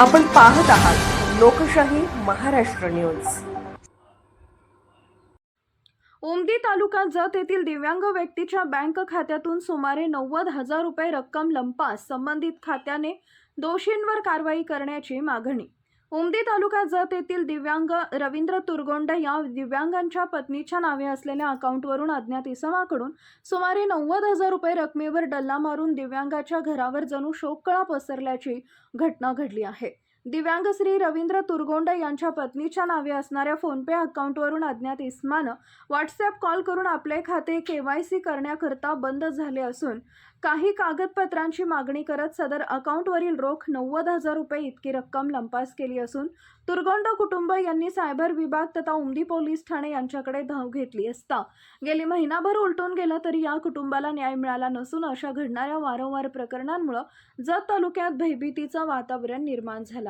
आपण पाहत आहात लोकशाही महाराष्ट्र न्यूज. उमदी तालुका जत येथील दिव्यांग व्यक्तीच्या बँक खात्यातून सुमारे नव्वद हजार रुपये रक्कम लंपास संबंधित खात्याने दोषींवर कारवाई करण्याची मागणी. उमदी तालुका जत येथील दिव्यांग रवींद्र तुरगोंड या दिव्यांगांच्या पत्नीच्या नावे असलेल्या अकाउंटवरून अज्ञात इसमाकडून सुमारे नव्वद हजार रुपये रकमेवर डल्ला मारून दिव्यांगाच्या घरावर जणू शोककळा पसरल्याची घटना घडली आहे. दिव्यांग श्री रवींद्र तुरगोंड यांच्या पत्नीच्या नावे असणाऱ्या फोनपे अकाउंटवरून अज्ञात इस्मानं व्हॉट्सॲप कॉल करून आपले खाते के वाय सी करण्याकरता बंद झाले असून काही कागदपत्रांची मागणी करत सदर अकाउंटवरील रोख नव्वद हजार रुपये इतकी रक्कम लंपास केली असून तुरगोंड कुटुंब यांनी सायबर विभाग तथा उमदी पोलीस ठाणे यांच्याकडे धाव घेतली असता गेली महिनाभर उलटून गेला तरी या कुटुंबाला न्याय मिळाला नसून अशा घडणाऱ्या वारंवार प्रकरणांमुळे जत तालुक्यात भयभीतीचं वातावरण निर्माण झालं